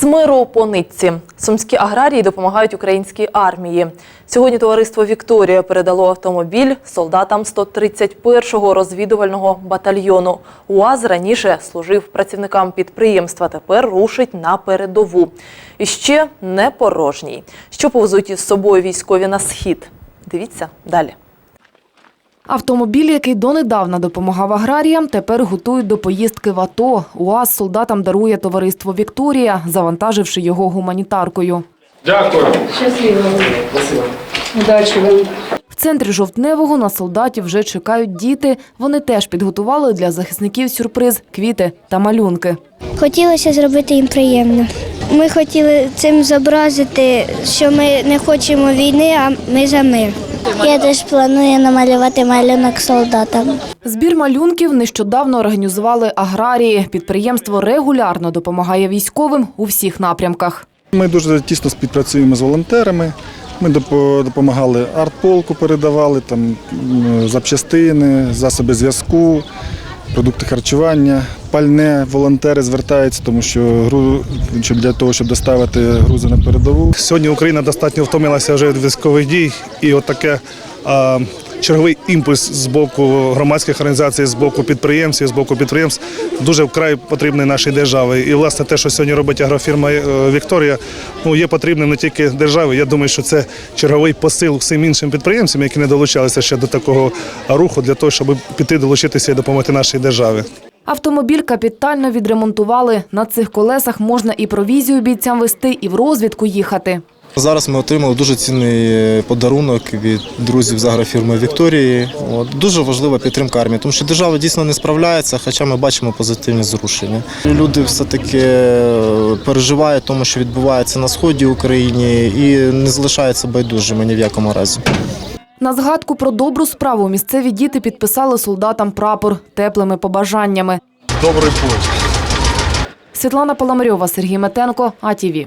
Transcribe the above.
З миру по нитці сумські аграрії допомагають українській армії. Сьогодні товариство Вікторія передало автомобіль солдатам 131-го розвідувального батальйону. УАЗ раніше служив працівникам підприємства. Тепер рушить на передову. І ще не порожній. Що повезуть із собою військові на схід? Дивіться далі. Автомобіль, який донедавна допомагав аграріям, тепер готують до поїздки в АТО. УАЗ солдатам дарує товариство Вікторія, завантаживши його гуманітаркою. Дякую. Щасливо. Удачі вам. В центрі жовтневого на солдатів вже чекають діти. Вони теж підготували для захисників сюрприз квіти та малюнки. Хотілося зробити їм приємно. Ми хотіли цим зобразити, що ми не хочемо війни, а ми за мир. Я теж планую намалювати малюнок солдатам. Збір малюнків нещодавно організували аграрії. Підприємство регулярно допомагає військовим у всіх напрямках. Ми дуже тісно співпрацюємо з волонтерами. Ми допо- допомагали артполку, передавали там запчастини, засоби зв'язку, продукти харчування, пальне. Волонтери звертаються, тому що гру для того, щоб доставити грузи на передову. Сьогодні Україна достатньо втомилася вже від військових дій, і от а, черговий імпульс з боку громадських організацій, з боку підприємців, з боку підприємств дуже вкрай потрібний нашій державі. І власне те, що сьогодні робить агрофірма е, Вікторія, ну є потрібним не тільки державі. Я думаю, що це черговий посил всім іншим підприємцям, які не долучалися ще до такого руху, для того, щоб піти долучитися і допомогти нашій державі. Автомобіль капітально відремонтували. На цих колесах можна і провізію бійцям вести, і в розвідку їхати. Зараз ми отримали дуже цінний е, подарунок від друзів з агрофірми Вікторії. От, дуже важлива підтримка армії, тому що держава дійсно не справляється, хоча ми бачимо позитивні зрушення. Люди все-таки е, переживають тому, що відбувається на сході України, і не залишаються байдужими ні в якому разі. На згадку про добру справу місцеві діти підписали солдатам прапор теплими побажаннями. Добрий путь. Світлана Паламарьова, Сергій Метенко, АТВ.